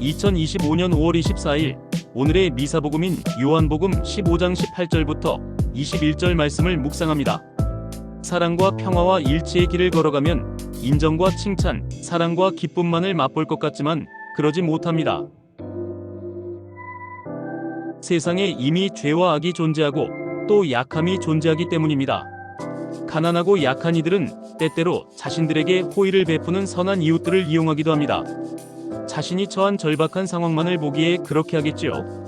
2025년 5월 24일 오늘의 미사복음인 요한복음 15장 18절부터 21절 말씀을 묵상합니다. 사랑과 평화와 일치의 길을 걸어가면 인정과 칭찬, 사랑과 기쁨만을 맛볼 것 같지만 그러지 못합니다. 세상에 이미 죄와 악이 존재하고 또 약함이 존재하기 때문입니다. 가난하고 약한 이들은 때때로 자신들에게 호의를 베푸는 선한 이웃들을 이용하기도 합니다. 자신이 처한 절박한 상황만을 보기에 그렇게 하겠지요.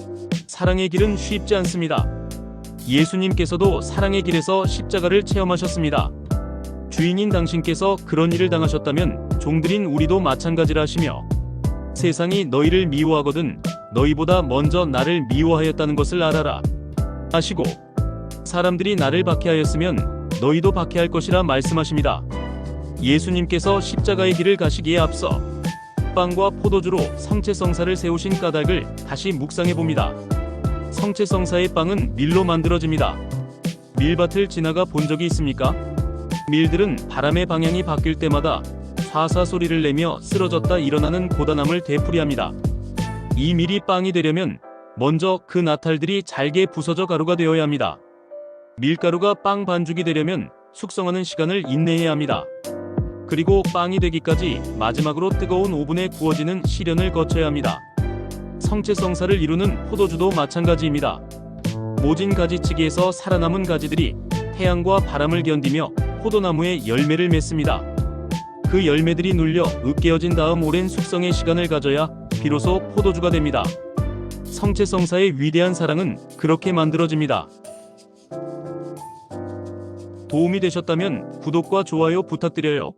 사랑의 길은 쉽지 않습니다. 예수님께서도 사랑의 길에서 십자가를 체험하셨습니다. 주인인 당신께서 그런 일을 당하셨다면 종들인 우리도 마찬가지라 하시며 세상이 너희를 미워하거든 너희보다 먼저 나를 미워하였다는 것을 알아라 하시고 사람들이 나를 박해하였으면 너희도 박해할 것이라 말씀하십니다. 예수님께서 십자가의 길을 가시기에 앞서 빵과 포도주로 성체성사를 세우신 까닭을 다시 묵상해 봅니다. 성체성사의 빵은 밀로 만들어집니다. 밀밭을 지나가 본 적이 있습니까? 밀들은 바람의 방향이 바뀔 때마다 사사 소리를 내며 쓰러졌다 일어나는 고단함을 되풀이합니다. 이 밀이 빵이 되려면 먼저 그 나탈들이 잘게 부서져 가루가 되어야 합니다. 밀가루가 빵 반죽이 되려면 숙성하는 시간을 인내해야 합니다. 그리고 빵이 되기까지 마지막으로 뜨거운 오븐에 구워지는 시련을 거쳐야 합니다. 성체성사를 이루는 포도주도 마찬가지입니다. 모진 가지치기에서 살아남은 가지들이 태양과 바람을 견디며 포도나무에 열매를 맺습니다. 그 열매들이 눌려 으깨어진 다음 오랜 숙성의 시간을 가져야 비로소 포도주가 됩니다. 성체성사의 위대한 사랑은 그렇게 만들어집니다. 도움이 되셨다면 구독과 좋아요 부탁드려요.